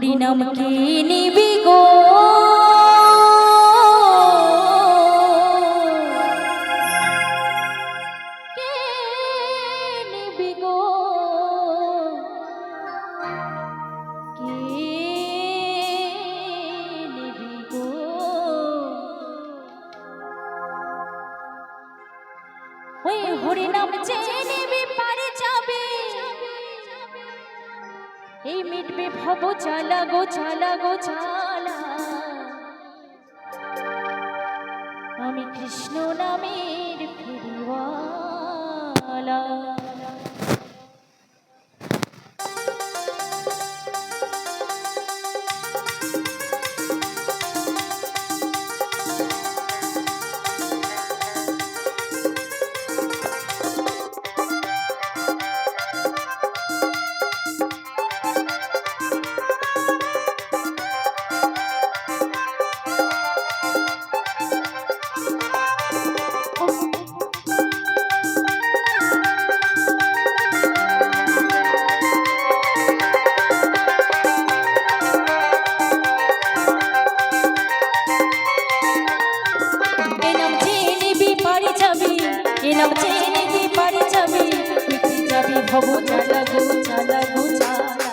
হরিনাম কে নিবি গো? ওই হরিনাম চেয়ে নিবি পারে যাও। এই মিটবে ভব চালা গো চালা গো চালা। আমি কৃষ্ণ নামের ফিরিওয়ালা। मेरे दी बड़ी छवि मिटी जावी भगो चाला गो चाला गो। चाला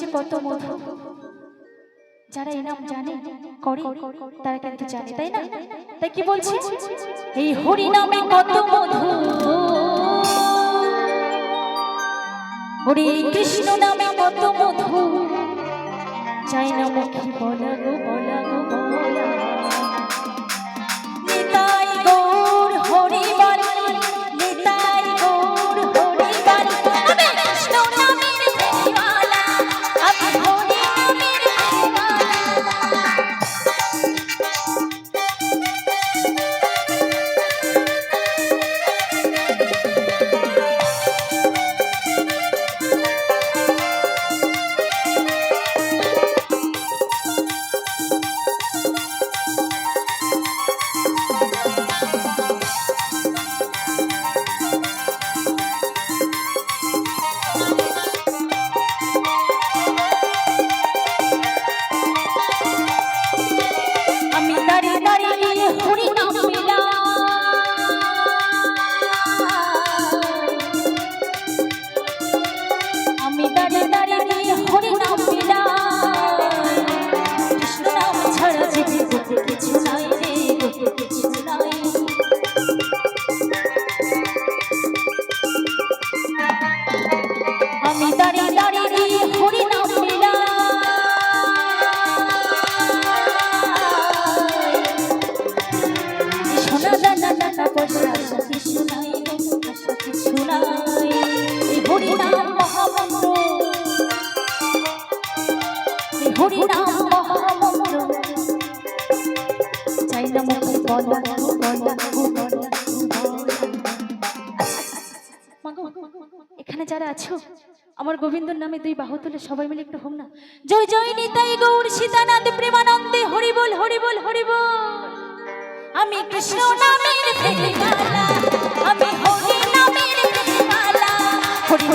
যে কত মধু? যারা এই জানে, করে, তারা কিন্তু জানে, তাই না? তাই কি বলছি? এই হরি নামে কত মধু? হরি কৃষ্ণ নামে কত মধু? চাই না মুখে বলা গো বলা গো এখানে যারা আছো, আমার গোবিন্দর নামে দুই বাহু তুলে সবাই মিলে একটু হোক না। জয় জয় নিতাই গৌর সীতানাথ প্রেমানন্দে হরিবল হরিবল হরিবল আমি কৃষ্ণ নামের আমি হরি নামের হরি